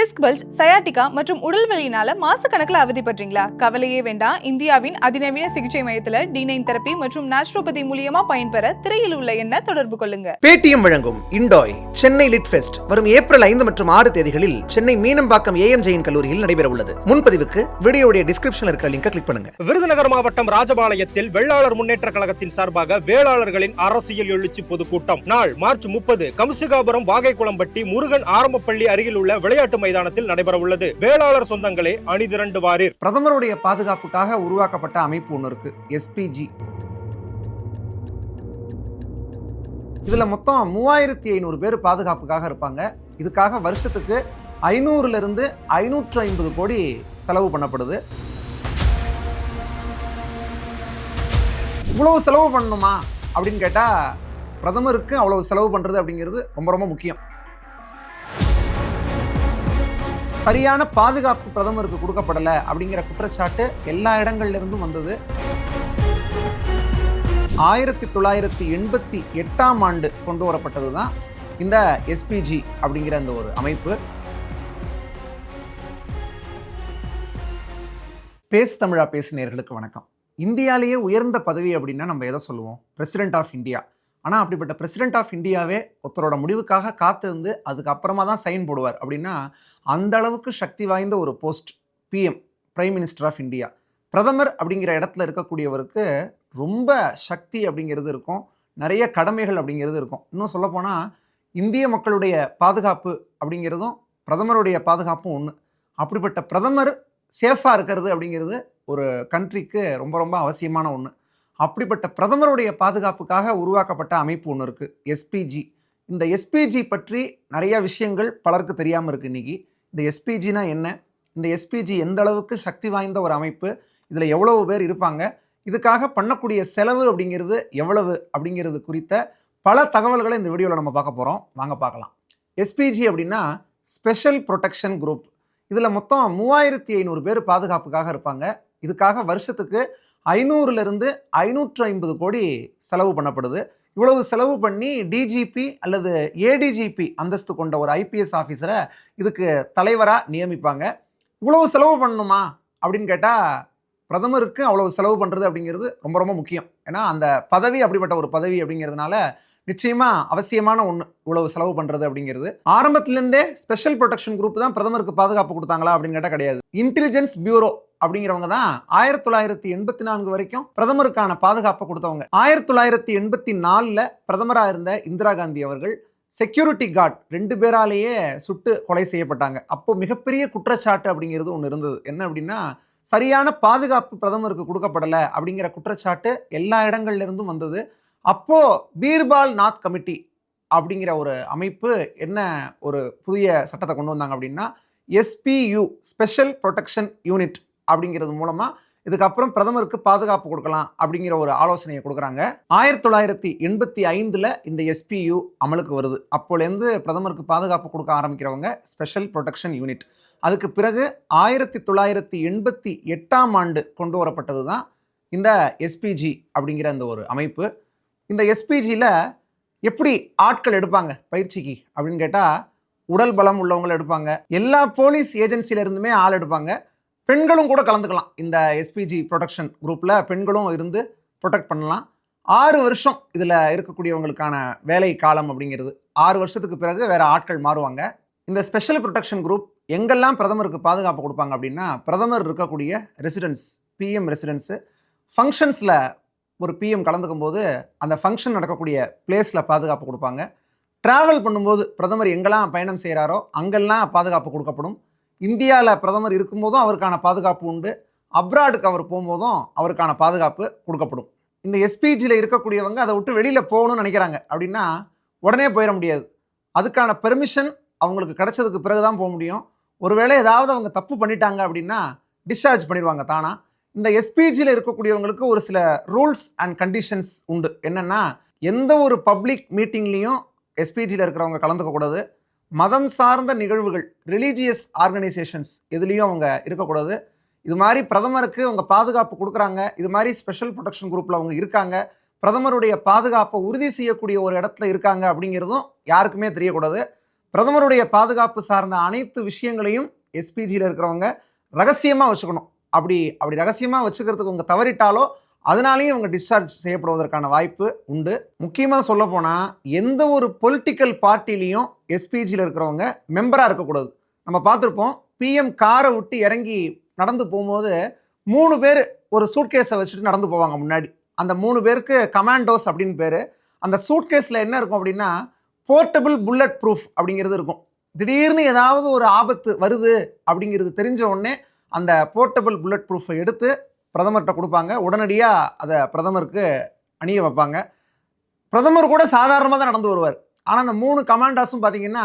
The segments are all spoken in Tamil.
டிஸ்க் பல்ஜ் சயாட்டிகா மற்றும் உடல் வலியினால மாசக்கணக்கில் அவதிப்படுறீங்களா? கவலையே வேண்டாம். இந்தியாவின் அதிநவீன சிகிச்சை மையத்துல டி நைன் தெரப்பி மற்றும் நேச்சுரோபதி மூலியமா பயன்பெற திரையில் உள்ள எண்ண தொடர்பு கொள்ளுங்க. பேடிஎம் வழங்கும் இண்டாய் சென்னை லிட் ஃபெஸ்ட் வரும் ஏப்ரல் ஐந்து மற்றும் ஆறு தேதிகளில் சென்னை மீனம்பாக்கம் ஏஎம் ஜெயின் கல்லூரியில் நடைபெற உள்ளது. முன்பதிவுக்கு வீடியோடைய டிஸ்கிரிப்ஷன்ல இருக்க லிங்கை கிளிக் பண்ணுங்க. விருதுநகர் மாவட்டம் ராஜபாளையத்தில் வெள்ளாளர் முன்னேற்ற கழகத்தின் சார்பாக வேளாளர்களின் அரசியல் எழுச்சி பொதுக்கூட்டம். நாள் மார்ச் முப்பது கம்சிகாபுரம் வாகைக்குளம்பட்டி முருகன் ஆரம்பப்பள்ளி அருகில் உள்ள விளையாட்டு மைதானத்தில் நடைபெற உள்ளது வேளாளர் சொந்தங்களே அணிதிரண்டு வாரீர் பிரதமருடைய பாதுகாப்புக்காக உருவாக்கப்பட்ட அமைப்பு ஒன்று இருக்கு. எஸ்பிஜி இதுல மொத்தம் மூவாயிரத்தி ஐநூறு பேர் பாதுகாப்புக்காக இருப்பாங்க. இதுக்காக வருஷத்துக்கு ஐநூறுல இருந்து ஐநூற்று ஐம்பது கோடி செலவு பண்ணப்படுது. இவ்வளவு செலவு பண்ணணுமா? அப்படின்னு கேட்டா பிரதமருக்கு அவ்வளவு செலவு பண்றது அப்படிங்கிறது ரொம்ப ரொம்ப முக்கியம். சரியான பாதுகாப்பு பிரதமருக்கு கொடுக்கப்படலை அப்படிங்கிற குற்றச்சாட்டு எல்லா இடங்கள்லேருந்தும் வந்தது. ஆயிரத்தி தொள்ளாயிரத்தி எண்பத்தி எட்டாம் ஆண்டு கொண்டு வரப்பட்டது தான் இந்த எஸ்பிஜி அப்படிங்கிற அந்த ஒரு அமைப்பு. பேசு தமிழா பேசினேர்களுக்கு வணக்கம். இந்தியாலேயே உயர்ந்த பதவி அப்படின்னா நம்ம எதை சொல்லுவோம்? பிரசிடென்ட் ஆஃப் இந்தியா ஆனால் அப்படிப்பட்ட பிரசிடென்ட் ஆஃப் இந்தியாவே ஒருத்தரோட முடிவுக்காக காத்து இருந்து அதுக்கப்புறமா தான் சைன் போடுவார். அப்படின்னா அந்த அளவுக்கு சக்தி வாய்ந்த ஒரு post PM prime minister of India பிரதமர் அப்படிங்கிற இடத்துல இருக்கக்கூடியவருக்கு ரொம்ப சக்தி அப்படிங்கிறது இருக்கும். நிறைய கடமைகள் அப்படிங்கிறது இருக்கும். இன்னும் சொல்லப்போனால் இந்திய மக்களுடைய பாதுகாப்பு அப்படிங்கிறதும் பிரதமருடைய பாதுகாப்பும் ஒன்று அப்படிப்பட்ட பிரதமர் சேஃபாக இருக்கிறது அப்படிங்கிறது ஒரு கண்ட்ரிக்கு ரொம்ப ரொம்ப அவசியமான ஒன்று அப்படிப்பட்ட பிரதமருடைய பாதுகாப்புக்காக உருவாக்கப்பட்ட அமைப்பு ஒன்று இருக்குது எஸ்பிஜி இந்த எஸ்பிஜி பற்றி நிறைய விஷயங்கள் பலருக்கு தெரியாமல் இருக்குது இன்றைக்கி இந்த எஸ்பிஜினா என்ன? இந்த எஸ்பிஜி எந்த அளவுக்கு சக்தி வாய்ந்த ஒரு அமைப்பு? இதில் எவ்வளவு பேர் இருப்பாங்க? இதுக்காக பண்ணக்கூடிய செலவு அப்படிங்கிறது எவ்வளவு? அப்படிங்கிறது குறித்த பல தகவல்களை இந்த வீடியோவில் நம்ம பார்க்க போகிறோம் வாங்க பார்க்கலாம். எஸ்பிஜி அப்படின்னா ஸ்பெஷல் ப்ரொடெக்ஷன் குரூப் இதில் மொத்தம் மூவாயிரத்தி ஐநூறு பேர் பாதுகாப்புக்காக இருப்பாங்க. இதுக்காக வருஷத்துக்கு ஐநூறுலேருந்து ஐநூற்று ஐம்பது கோடி செலவு பண்ணப்படுது. இவ்வளவு செலவு பண்ணி டிஜிபி அல்லது ஏடிஜிபி அந்தஸ்து கொண்ட ஒரு ஐபிஎஸ் ஆஃபீஸரை இதுக்கு தலைவராக நியமிப்பாங்க. இவ்வளவு செலவு பண்ணணுமா? அப்படின்னு கேட்டால் பிரதமருக்கு அவ்வளவு செலவு பண்ணுறது அப்படிங்கிறது ரொம்ப ரொம்ப முக்கியம். ஏன்னா அந்த பதவி அப்படிப்பட்ட ஒரு பதவி அப்படிங்கிறதுனால நிச்சயமாக அவசியமான ஒன்று இவ்வளவு செலவு பண்ணுறது அப்படிங்கிறது. ஆரம்பத்திலேருந்தே ஸ்பெஷல் ப்ரொடெக்ஷன் குரூப் தான் பிரதமருக்கு பாதுகாப்பு கொடுத்தாங்களா அப்படின்னு கேட்டால் கிடையாது. இன்டெலிஜென்ஸ் பியூரோ அப்படிங்கிறவங்க தான் ஆயிரத்தி தொள்ளாயிரத்தி எண்பத்தி நான்கு வரைக்கும் பிரதமருக்கான பாதுகாப்பை கொடுத்தவங்க. ஆயிரத்தி தொள்ளாயிரத்தி எண்பத்தி நாலில் பிரதமராக இருந்த இந்திரா காந்தி அவர்கள் செக்யூரிட்டி கார்டு ரெண்டு பேராலேயே சுட்டு கொலை செய்யப்பட்டாங்க. அப்போ மிகப்பெரிய குற்றச்சாட்டு அப்படிங்கிறது ஒன்று இருந்தது. என்ன அப்படின்னா சரியான பாதுகாப்பு பிரதமருக்கு கொடுக்கப்படலை அப்படிங்கிற குற்றச்சாட்டு எல்லா இடங்கள்லேருந்தும் வந்தது. அப்போது பீர்பால் நாத் கமிட்டி அப்படிங்கிற ஒரு அமைப்பு என்ன ஒரு புதிய சட்டத்தை கொண்டு வந்தாங்க அப்படின்னா எஸ்பியு ஸ்பெஷல் ப்ரொடெக்ஷன் யூனிட் அப்படிங்கிறது மூலமாக இதுக்கப்புறம் பிரதமருக்கு பாதுகாப்பு கொடுக்கலாம் அப்படிங்கிற ஒரு ஆலோசனையை கொடுக்குறாங்க. ஆயிரத்தி தொள்ளாயிரத்தி எண்பத்தி ஐந்தில் இந்த எஸ்பியு அமலுக்கு வருது. அப்போலேருந்து பிரதமருக்கு பாதுகாப்பு கொடுக்க ஆரம்பிக்கிறவங்க ஸ்பெஷல் ப்ரொடெக்ஷன் யூனிட் அதுக்கு பிறகு ஆயிரத்தி தொள்ளாயிரத்தி எண்பத்தி எட்டாம் ஆண்டு கொண்டு வரப்பட்டது தான் இந்த எஸ்பிஜி அப்படிங்கிற அந்த ஒரு அமைப்பு. இந்த எஸ்பிஜியில் எப்படி ஆட்கள் எடுப்பாங்க? பயிற்சிக்கு அப்படின்னு கேட்டால் உடல் பலம் உள்ளவங்களை எடுப்பாங்க. எல்லா போலீஸ் ஏஜென்சியிலேருந்துமே ஆள் எடுப்பாங்க. பெண்களும் கூட கலந்துக்கலாம். இந்த எஸ்பிஜி ப்ரொடெக்ஷன் குரூப்பில் பெண்களும் இருந்து ப்ரொடெக்ட் பண்ணலாம். ஆறு வருஷம் இதில் இருக்கக்கூடியவங்களுக்கான வேலை காலம் அப்படிங்கிறது. ஆறு வருஷத்துக்கு பிறகு வேறு ஆட்கள் மாறுவாங்க. இந்த ஸ்பெஷல் ப்ரொடெக்ஷன் குரூப் எங்கெல்லாம் பிரதமருக்கு பாதுகாப்பு கொடுப்பாங்க அப்படின்னா பிரதமர் இருக்கக்கூடிய ரெசிடென்ஸ் பிஎம் ரெசிடென்ஸு ஃபங்க்ஷன்ஸில் ஒரு பிஎம் கலந்துக்கும் போது அந்த ஃபங்க்ஷன் நடக்கக்கூடிய பிளேஸில் பாதுகாப்பு கொடுப்பாங்க. ட்ராவல் பண்ணும்போது பிரதமர் எங்கெல்லாம் பயணம் செய்கிறாரோ அங்கெல்லாம் பாதுகாப்பு கொடுக்கப்படும். இந்தியாவில் பிரதமர் இருக்கும்போதும் அவருக்கான பாதுகாப்பு உண்டு. அப்ராடுக்கு அவர் போகும்போதும் அவருக்கான பாதுகாப்பு கொடுக்கப்படும். இந்த எஸ்பிஜியில் இருக்கக்கூடியவங்க அதை விட்டு வெளியில் போகணும்னு நினைக்கிறாங்க. அப்படின்னா உடனே போயிட முடியாது. அதுக்கான பெர்மிஷன் அவங்களுக்கு கிடைச்சதுக்கு பிறகு தான் போக முடியும். ஒருவேளை ஏதாவது அவங்க தப்பு பண்ணிட்டாங்க அப்படின்னா டிஸ்சார்ஜ் பண்ணிடுவாங்க தானா. இந்த எஸ்பிஜியில் இருக்கக்கூடியவங்களுக்கு ஒரு சில ரூல்ஸ் அண்ட் கண்டிஷன்ஸ் உண்டு. என்னென்னா எந்த ஒரு பப்ளிக் மீட்டிங்லேயும் எஸ்பிஜியில் இருக்கிறவங்க கலந்துக்கக்கூடாது. மதம் சார்ந்த நிகழ்வுகள் ரிலீஜியஸ் ஆர்கனைசேஷன்ஸ் எதுலேயும் அவங்க இருக்கக்கூடாது. இது மாதிரி பிரதமருக்கு அவங்க பாதுகாப்பு கொடுக்குறாங்க. இது மாதிரி ஸ்பெஷல் ப்ரொடெக்ஷன் குரூப்பில் அவங்க இருக்காங்க. பிரதமருடைய பாதுகாப்பை உறுதி செய்யக்கூடிய ஒரு இடத்துல இருக்காங்க அப்படிங்கிறதும் யாருக்குமே தெரியக்கூடாது. பிரதமருடைய பாதுகாப்பு சார்ந்த அனைத்து விஷயங்களையும் எஸ்பிஜியில் இருக்கிறவங்க ரகசியமாக வச்சுக்கணும். அப்படி அப்படி ரகசியமாக வச்சுக்கிறதுக்கு உங்கள் தவறிட்டாலோ அதனாலேயும் இவங்க டிஸ்சார்ஜ் செய்யப்படுவதற்கான வாய்ப்பு உண்டு. முக்கியமாக சொல்ல போனால் எந்த ஒரு பொலிட்டிக்கல் பார்ட்டிலையும் எஸ்பிஜியில் இருக்கிறவங்க மெம்பராக இருக்கக்கூடாது. நம்ம பார்த்துருப்போம் பிஎம் காரை விட்டு இறங்கி நடந்து போகும்போது மூணு பேர் ஒரு சூட்கேஸை வச்சுட்டு நடந்து போவாங்க முன்னாடி. அந்த மூணு பேருக்கு கமாண்டோஸ் அப்படின்னு பேர். அந்த சூட்கேஸில் என்ன இருக்கும் அப்படின்னா போர்ட்டபிள் புல்லட் ப்ரூஃப் அப்படிங்கிறது இருக்கும். திடீர்னு ஏதாவது ஒரு ஆபத்து வருது அப்படிங்கிறது தெரிஞ்ச உடனே அந்த போர்ட்டபிள் புல்லட் ப்ரூஃபை எடுத்து பிரதமர்கிட்ட கொடுப்பாங்க. உடனடியாக அதை பிரதமருக்கு அணிய வைப்பாங்க. பிரதமர் கூட சாதாரணமாக தான் நடந்து வருவார். ஆனால் அந்த மூணு கமாண்டாஸும் பார்த்தீங்கன்னா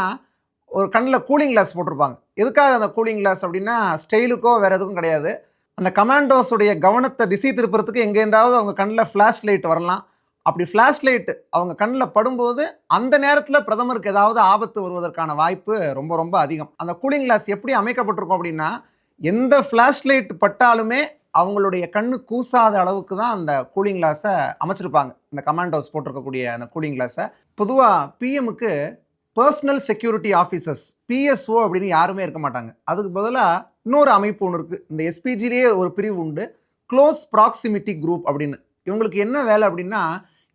ஒரு கண்ணில் கூலிங் கிளாஸ் போட்டிருப்பாங்க. எதுக்காக அந்த கூலிங் கிளாஸ் அப்படின்னா ஸ்டைலுக்கோ வேறு எதுக்கும் கிடையாது. அந்த கமாண்டோஸுடைய கவனத்தை திசை திருப்புறதுக்கு எங்கேருந்தாவது அவங்க கண்ணில் ஃப்ளாஷ் லைட் வரலாம். அப்படி ஃப்ளாஷ் லைட் அவங்க கண்ணில் படும்போது அந்த நேரத்தில் பிரதமருக்கு ஏதாவது ஆபத்து வருவதற்கான வாய்ப்பு ரொம்ப ரொம்ப அதிகம். அந்த கூலிங் கிளாஸ் எப்படி அமைக்கப்பட்டிருக்கும் அப்படின்னா எந்த ஃப்ளாஷ் லைட் பட்டாலுமே அவங்களுடைய கண்ணு கூசாத அளவுக்கு தான் அந்த கூலிங் கிளாஸை அமைச்சிருப்பாங்க. இந்த கமாண்டோஸ் போட்டிருக்கக்கூடிய அந்த கூலிங் கிளாஸை பொதுவாக பிஎம்முக்கு பர்சனல் செக்யூரிட்டி ஆஃபீஸர்ஸ் பிஎஸ்ஓ அப்படின்னு யாருமே இருக்க மாட்டாங்க. அதுக்கு பதிலாக இன்னொரு அமைப்பு ஒன்று இருக்குது இந்த எஸ்பிஜிலேயே ஒரு பிரிவு உண்டு. க்ளோஸ் ப்ராக்சிமிட்டி குரூப் அப்படின்னு. இவங்களுக்கு என்ன வேலை அப்படின்னா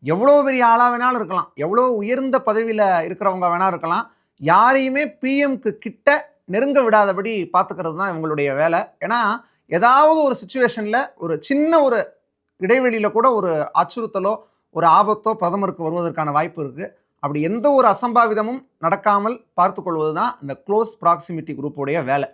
எவ்வளோ பெரிய ஆளாக வேணாலும் இருக்கலாம். எவ்வளோ உயர்ந்த பதவியில் இருக்கிறவங்க வேணால் இருக்கலாம். யாரையுமே பிஎம்க்கு கிட்ட நெருங்க விடாதபடி பார்த்துக்கிறது தான் இவங்களுடைய வேலை. ஏன்னா ஏதாவது ஒரு சுச்சுவேஷனில் ஒரு சின்ன ஒரு இடைவெளியில் கூட ஒரு அச்சுறுத்தலோ ஒரு ஆபத்தோ பிரதமருக்கு வருவதற்கான வாய்ப்பு இருக்குது அப்படி எந்த ஒரு அசம்பாவிதமும் நடக்காமல் பார்த்துக்கொள்வது தான் இந்த க்ளோஸ் ப்ராக்சிமிட்டி குரூப்புடைய வேலை.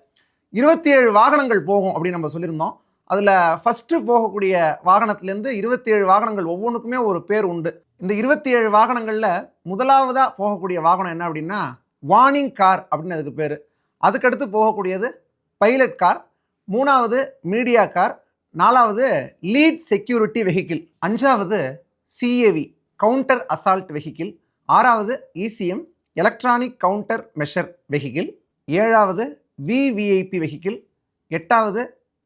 இருபத்தி ஏழு வாகனங்கள் போகும் அப்படின்னு நம்ம சொல்லியிருந்தோம். அதில் ஃபஸ்ட்டு போகக்கூடிய வாகனத்துலேருந்து இருபத்தி ஏழு வாகனங்கள் ஒவ்வொன்றுக்குமே ஒரு பேர் உண்டு. இந்த இருபத்தி ஏழு வாகனங்களில் முதலாவதாக போகக்கூடிய வாகனம் என்ன அப்படின்னா வார்னிங் கார் அப்படின்னு அதுக்கு பேர். அதுக்கடுத்து போகக்கூடியது பைலட் கார் மூணாவது மீடியா கார் நாலாவது லீட் செக்யூரிட்டி வெஹிக்கிள் அஞ்சாவது சிஏவி கவுண்டர் அசால்ட் வெஹிக்கிள் ஆறாவது ECM electronic counter measure vehicle ஏழாவது விவிஐபி வெஹிக்கிள் எட்டாவது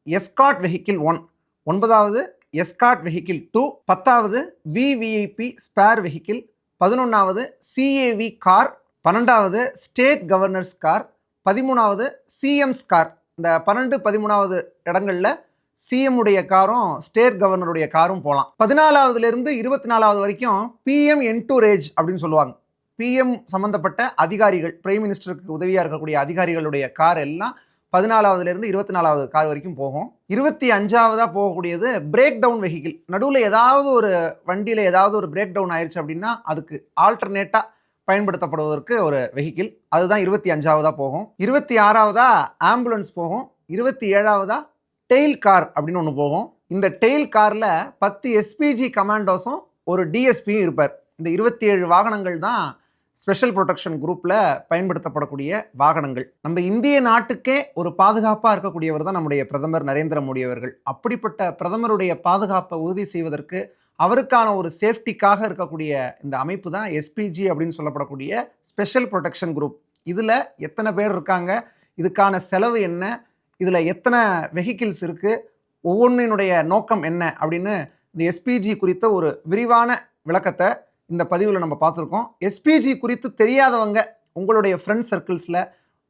எஸ்காட் வெஹிக்கிள் ஒன் ஒன்பதாவது எஸ்காட் வெஹிக்கிள் டூ பத்தாவது விவிஐபி ஸ்பேர் வெஹிக்கிள் பதினொன்றாவது சிஏவி கார் பன்னெண்டாவது ஸ்டேட் கவர்னர்ஸ் கார் பதிமூணாவது சிஎம்ஸ் கார். இந்த பன்னெண்டு பதிமூணாவது இடங்களில் சிஎம் உடைய காரும் ஸ்டேட் கவர்னருடைய காரும் போகலாம் பதினாலாவதுலேருந்து இருபத்தி நாலாவது வரைக்கும் பிஎம் என்டூரேஜ் அப்படின்னு சொல்லுவாங்க. பிஎம் சம்மந்தப்பட்ட அதிகாரிகள் பிரைம் மினிஸ்டருக்கு உதவியாக இருக்கக்கூடிய அதிகாரிகளுடைய கார் எல்லாம் பதினாலாவதுலேருந்து இருபத்தி நாலாவது கார் வரைக்கும் போகும். இருபத்தி அஞ்சாவதாக போகக்கூடியது பிரேக் டவுன் வெஹிக்கிள் நடுவில் ஏதாவது ஒரு வண்டியில் ஏதாவது ஒரு பிரேக் டவுன் ஆயிடுச்சு அப்படின்னா அதுக்கு ஆல்டர்னேட்டாக பயன்படுத்தப்படுவதற்கு ஒரு வெஹிக்கிள் அதுதான் இருபத்தி அஞ்சாவதாக போகும். இருபத்தி ஆறாவதா ஆம்புலன்ஸ் போகும். இருபத்தி ஏழாவதா டெயில் கார் அப்படின்னு ஒன்று போகும். இந்த டெயில் காரில் பத்து எஸ்பிஜி கமாண்டோஸும் ஒரு டிஎஸ்பியும் இருப்பார். இந்த இருபத்தி ஏழு வாகனங்கள் தான் ஸ்பெஷல் ப்ரொடெக்ஷன் குரூப்பில் பயன்படுத்தப்படக்கூடிய வாகனங்கள். நம்ம இந்திய நாட்டுக்கே ஒரு பாதுகாப்பாக இருக்கக்கூடியவர் தான் நம்முடைய பிரதமர் நரேந்திர மோடி அவர்கள். அப்படிப்பட்ட பிரதமருடைய பாதுகாப்பை உறுதி செய்வதற்கு அவருக்கான ஒரு சேஃப்டிக்காக இருக்கக்கூடிய இந்த அமைப்பு தான் எஸ்பிஜி அப்படின்னு சொல்லப்படக்கூடிய ஸ்பெஷல் ப்ரொடெக்ஷன் குரூப். இதில் எத்தனை பேர் இருக்காங்க? இதுக்கான செலவு என்ன? இதில் எத்தனை வெஹிக்கிள்ஸ் இருக்குது ஒவ்வொன்றினுடைய நோக்கம் என்ன? அப்படின்னு இந்த எஸ்பிஜி குறித்த ஒரு விரிவான விளக்கத்தை இந்த பதிவில் நம்ம பார்த்துருக்கோம். எஸ்பிஜி குறித்து தெரியாதவங்க உங்களுடைய ஃப்ரெண்ட் சர்க்கிள்ஸில்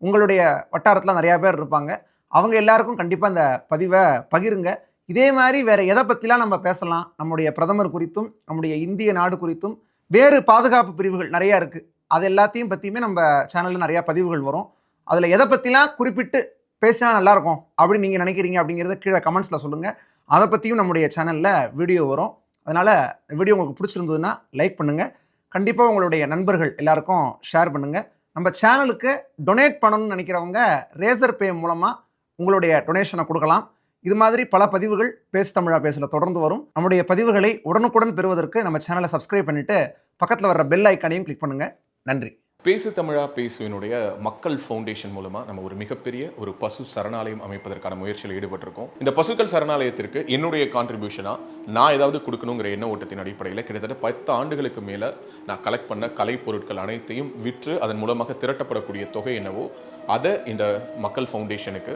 உங்களுடைய வட்டாரத்தில் நிறையா பேர் இருப்பாங்க. அவங்க எல்லாருக்கும் கண்டிப்பாக இந்த பதிவை பகிருங்க. இதே மாதிரி வேறு எதை பற்றிலாம் நம்ம பேசலாம்? நம்முடைய பிரதமர் குறித்தும் நம்முடைய இந்திய நாடு குறித்தும் வேறு பாதுகாப்பு பிரிவுகள் நிறையா இருக்குது அது எல்லாத்தையும் பற்றியுமே நம்ம சேனலில் நிறையா பதிவுகள் வரும். அதில் எதை பற்றிலாம் குறிப்பிட்டு பேசினா நல்லாயிருக்கும்? அப்படின்னு நீங்கள் நினைக்கிறீங்க அப்படிங்கிறத கீழே கமெண்ட்ஸில் சொல்லுங்கள் அதை பற்றியும் நம்முடைய சேனலில் வீடியோ வரும். அதனால் வீடியோ உங்களுக்கு பிடிச்சிருந்ததுன்னா லைக் பண்ணுங்கள் கண்டிப்பாக உங்களுடைய நண்பர்கள் எல்லாருக்கும் ஷேர் பண்ணுங்கள் நம்ம சேனலுக்கு டொனேட் பண்ணணும்னு நினைக்கிறவங்க ரேசர் பே மூலமாக உங்களுடைய டொனேஷனை கொடுக்கலாம். இது மாதிரி பல பதிவுகள் பேசு தமிழா பேசல தொடர்ந்து வரும். நம்முடைய பதிவுகளை உடனுக்குடன் பெறுவதற்கு நம்ம சேனலை சப்ஸ்கிரைப் பண்ணிவிட்டு பக்கத்தில் வர்ற பெல் ஐக்கானையும் கிளிக் பண்ணுங்கள் நன்றி. பேசு தமிழா பேசுவினுடைய மக்கள் ஃபவுண்டேஷன் மூலமாக நம்ம ஒரு மிகப்பெரிய ஒரு பசு சரணாலயம் அமைப்பதற்கான முயற்சியில் ஈடுபட்டிருக்கோம். இந்த பசுக்கள் சரணாலயத்திற்கு என்னுடைய கான்ட்ரிபியூஷனாக நான் ஏதாவது கொடுக்கணுங்கிற எண்ண ஓட்டத்தின் அடிப்படையில் கிட்டத்தட்ட பத்து ஆண்டுகளுக்கு மேலே நான் கலெக்ட் பண்ண கலை பொருட்கள் அனைத்தையும் விற்று அதன் மூலமாக திரட்டப்படக்கூடிய தொகை என்னவோ அதை இந்த மக்கள் ஃபவுண்டேஷனுக்கு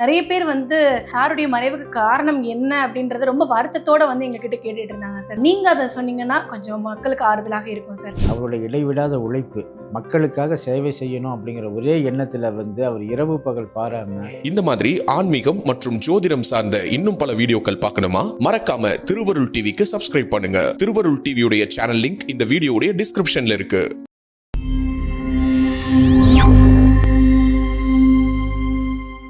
நிறைய பேர் வந்து சாருடைய மறைவுக்கு காரணம் என்ன அப்படின்றத ரொம்ப வருத்தத்தோட வந்து எங்ககிட்ட கேட்டுட்டு இருந்தாங்க சார். நீங்க அதை சொன்னீங்கன்னா கொஞ்சம் மக்களுக்கு ஆறுதலாக இருக்கும் சார். அவருடைய இடைவிடாத உழைப்பு மக்களுக்காக சேவை செய்யணும் அப்படிங்கிற ஒரே எண்ணத்தில் வந்து அவர் இரவு பகல் பாராம இந்த மாதிரி ஆன்மீகம் மற்றும் ஜோதிடம் சார்ந்த இன்னும் பல வீடியோக்கள் பார்க்கணுமா? மறக்காம திருவருள் டிவிக்கு சப்ஸ்கிரைப் பண்ணுங்க. திருவருள் டிவியுடைய சேனல் லிங்க் இந்த வீடியோடைய டிஸ்கிரிப்ஷன்ல இருக்கு.